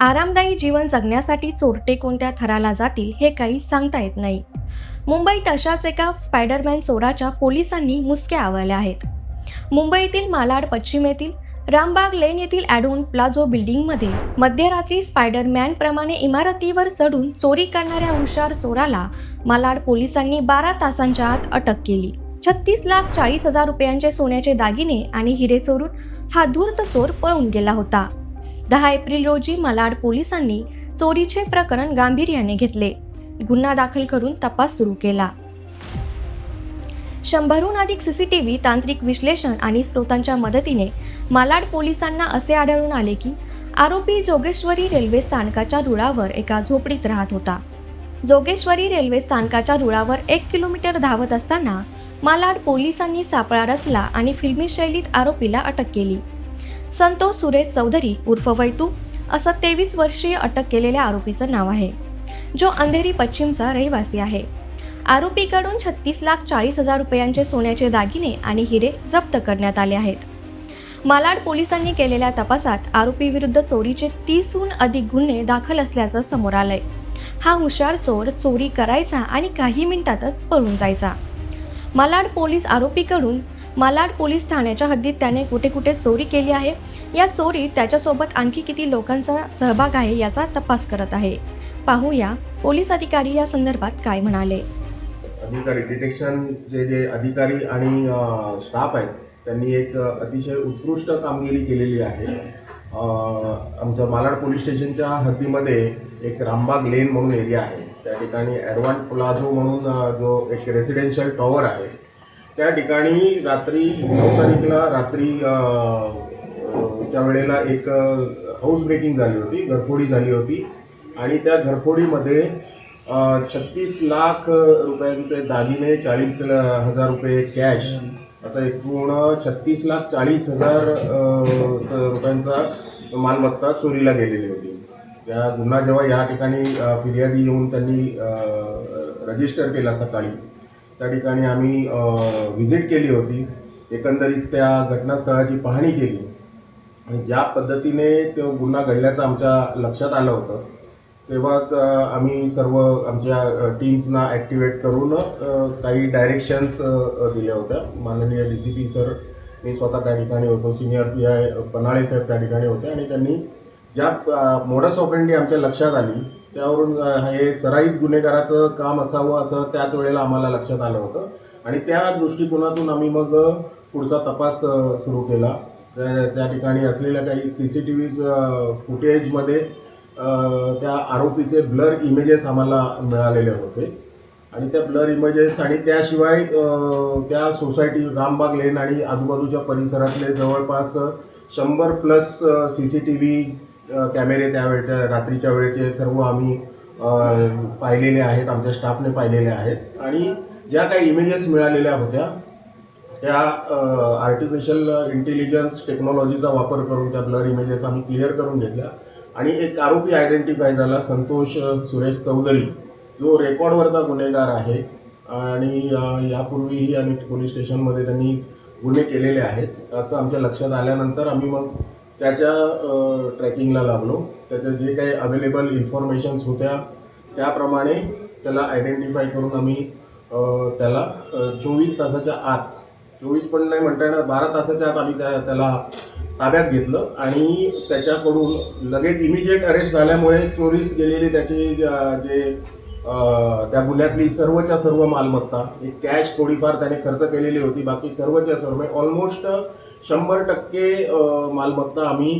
आरामदायी जीवन जगण्यासाठी चोरटे कोणत्या थराला जातील हे काही सांगता येत नाही. मुंबईत अशाच एका स्पायडरमॅन चोराच्या पोलिसांनी मुसक्या आवळल्या आहेत. मुंबईतील मालाड पश्चिमेतील रामबाग लेन येथील ॲडोन प्लाझो बिल्डिंगमध्ये मध्यरात्री स्पायडरमॅनप्रमाणे इमारतीवर चढून चोरी करणाऱ्या हुशार चोराला मालाड पोलिसांनी बारा तासांच्या आत अटक केली. छत्तीस लाख चाळीस हजार रुपयांचे सोन्याचे दागिने आणि हिरे चोरून हा धूर्त चोर पळून गेला होता. दहा एप्रिल रोजी मालाड पोलिसांनी चोरीचे प्रकरण गांभीर्याने घेतले. गुन्हा दाखल करून तपास सुरू केला. शंभरहून अधिक सीसीटीव्ही तांत्रिक विश्लेषण आणि स्रोतांच्या मदतीने मालाड पोलिसांना असे आढळून आले की आरोपी जोगेश्वरी रेल्वे स्थानकाच्या रुळावर एका झोपडीत राहत होता. जोगेश्वरी रेल्वे स्थानकाच्या रुळावर एक किलोमीटर धावत असताना मालाड पोलिसांनी सापळा रचला आणि फिल्मी शैलीत आरोपीला अटक केली. संतोष सुरेश चौधरी उर्फ वैतू असं तेवीस वर्षीय अटक केलेल्या आरोपीचं नाव आहे जो अंधेरी पश्चिमचा रहिवासी आहे. आरोपीकडून छत्तीस लाख चाळीस हजार रुपयांचे सोन्याचे दागिने आणि हिरे जप्त करण्यात आले आहेत. मालाड पोलिसांनी केलेल्या तपासात आरोपीविरुद्ध चोरीचे तीसहून अधिक गुन्हे दाखल असल्याचं समोर आलंय. हा हुशार चोर चोरी करायचा आणि काही मिनिटातच पळून जायचा. मालाड पोलीस आरोपीकडून मालाड पोलीस ठाण्याच्या हद्दीत त्याने कुठे कुठे चोरी केली आहे? या चोरीत त्याच्यासोबत आणखी किती लोकांचा सहभाग आहे याचा तपास करत आहे. पाहूया पोलीस अधिकारी या संदर्भात काय म्हणाले. अधिकारी डिटेक्शन जे जे अधिकारी आणि स्टाफ आहेत त्यांनी एक अतिशय उत्कृष्ट कामगिरी केलेली आहे. आमच्या मालाड पोलीस स्टेशनच्या हद्दीमध्ये एक रामबाग लेन म्हणून एरिया आहे. त्या ठिकाणी ॲडव्हान्स प्लाझो म्हणून जो एक रेसिडेन्शियल टॉवर आहे त्या ठिकाणी रात्री नऊ तारीखला रात्री च्या वेळेला एक हाऊस ब्रेकिंग झाली होती घरफोडी झाली होती. आणि त्या घरफोडीमध्ये छत्तीस लाख रुपयांचे दागिने चाळीस हजार रुपये कॅश असं एकूण छत्तीस लाख चाळीस हजार रुपयांचा मालमत्ता चोरीला गेलेली होती. त्या गुन्हा जेव्हा या ठिकाणी फिर्यादी येऊन त्यांनी रजिस्टर केला सकाळी त्या ठिकाणी आम्ही व्हिजिट केली होती. एकंदरीत त्या घटनास्थळाची पाहणी केली. आणि ज्या पद्धतीने तो गुन्हा घडल्याचं आमच्या लक्षात आलं होतं तेव्हाच आम्ही सर्व आमच्या टीम्सना ॲक्टिवेट करून काही डायरेक्शन्स दिल्या होत्या. माननीय डी सी पी सर मी स्वतः त्या ठिकाणी होतो. सिनियर पी आय पन्हाळे साहेब त्या ठिकाणी होते. आणि त्यांनी ज्या मोडस ऑपरेंडी आमच्या लक्षात आली त्यावरून हे सराईत गुन्हेगाराचं काम असावं असं त्याच वेळेला आम्हाला लक्षात आलं होतं. आणि त्या दृष्टिकोनातून आम्ही मग पुढचा तपास सुरू केला. त्या त्या ठिकाणी असलेल्या काही सी सी टी व्ही फुटेजमध्ये त्या आरोपीचे ब्लर इमेजेस आम्हाला मिळालेले होते. आणि त्या ब्लर इमेजेस आणि त्याशिवाय त्या सोसायटी रामबाग लेन आणि आजूबाजूच्या परिसरातले जवळपास शंभर plus C C T V कॅमेरे त्यावेळच्या रात्रीच्या वेळेचे सर्व आम्ही पाहिलेले आहेत आमच्या स्टाफने पाहिलेले आहेत. आणि ज्या काही इमेजेस मिळालेल्या होत्या त्या आर्टिफिशियल इंटेलिजन्स टेक्नॉलॉजीचा वापर करून त्या ब्लर इमेजेस आम्ही क्लिअर करून घेतल्या. आणि एक आरोपी आयडेंटिफाय झाला संतोष सुरेश चौधरी. जो रेकॉर्डवरचा गुन्हेगार आहे आणि यापूर्वीही अनेक पोलीस स्टेशनमध्ये त्यांनी गुन्हे केलेले आहेत. असं आमच्या लक्षात आल्यानंतर आम्ही मग त्याच्या ट्रॅकिंगला लागलो. त्याच्या जे काही अवेलेबल इन्फॉर्मेशन्स होत्या त्याप्रमाणे त्याला आयडेंटिफाय करून आम्ही त्याला चोवीस तासाच्या आत चोवीस पण नाही म्हणता येणार बारा तासाच्या आत आम्ही त्या त्याला ताब्यात घेतलं आणि त्याच्याकडून लगेच इमिजिएट अरेस्ट झाल्यामुळे चोरीस गेलेली त्याची जे त्या गुन्ह्यातली सर्वच्या सर्व मालमत्ता एक कॅश थोडीफार त्याने खर्च केलेली होती बाकी सर्वच्या सर्व म्हणजे ऑलमोस्ट शंभर टक्के मालमत्ता आम्ही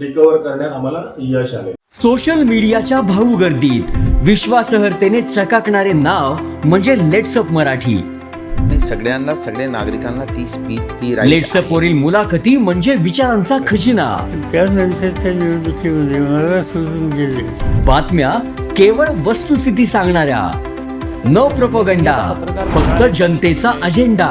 रिकवर करण्यात आम्हाला यश आले सोशल मीडियाच्या भाऊ गर्दीत विश्वासार्हतेने चकाकणारे नाव म्हणजे लेट्सअप मराठी. सगळ्यांना सगळ्या नागरिकांना ती स्पीच ती लेट्सअप. वरील मुलाखती म्हणजे विचारांचा खजिना. त्यानंतरच्या निवडणुकीमध्ये मला सोडून गेले. बातम्या केवळ वस्तुस्थिती सांगणाऱ्या. न प्रपोगंडा फक्त जनतेचा अजेंडा